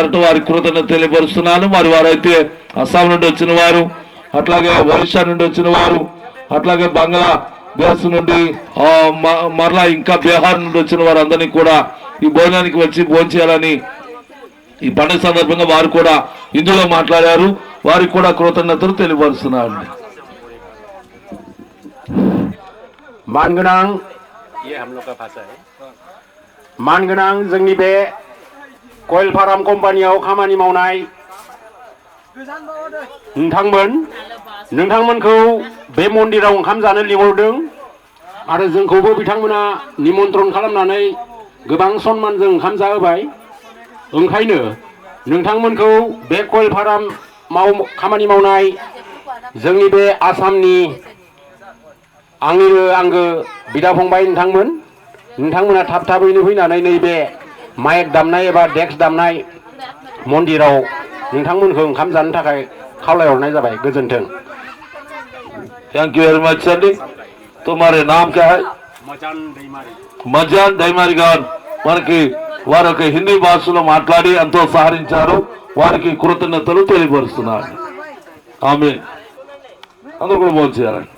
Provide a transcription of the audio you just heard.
మాట్లాడారట వారి కృతజ్ఞత తెలియపరుస్తున్నాను మరి వారైతే అస్సాం నుండి వచ్చిన వారు అట్లాగే ఒరిస్సా నుండి వచ్చిన వారు అట్లాగే బంగ్లాదేశ్ నుండి ఆ, మ- మరలా ఇంకా బీహార్ నుండి వచ్చిన వారు అందరినీ కూడా ఈ భోజనానికి వచ్చి భోజనం చేయాలని ఈ పండుగ సందర్భంగా వారు కూడా ఇందులో మాట్లాడారు వారికి కూడా కృతజ్ఞతలు తెలియపరుస్తున్నారు मानगोनां ये हम लोग का भाषा है मानगोनां जोंनि बे कयल फार्म कम्पानियाव खामानि मावनाय नोंथांमोन नोंथांमोनखौ बे मन्दिराव ओंखाम जानो लिंहरदों आरो जोंखौबो बिथांमोना निमन्त्रन खालामनानै गोबां सन्मानजों ओंखाम जाहोबाय ओंखायनो नोंथांमोनखौ बे कयल फार्म माव खामानि मावनाय जोंनि बे आसामनि आंनिनो आंगो बिदा फंबाय नोंथांमोन नोंथांमोना थाब थाबैनो फैनानै नैबे माइक दामनाय एबा डेक्स दामनाय मन्दिराव नोंथांमोनखौ ओंखाम जानो थाखाय खावलायहरनाय जाबाय गोजोन्थों थैंक यू वेरी मच अंडी तुम्हारे नाम क्या है मजान दैमारी మజాన్ దైమారి గారు మనకి వారు ఒక హిందీ భాషలో మాట్లాడి ఎంతో సహరించారు వారికి కృతజ్ఞతలు తెలియపరుస్తున్నారు ఆమె అందరూ కూడా భోజనం చేయాలండి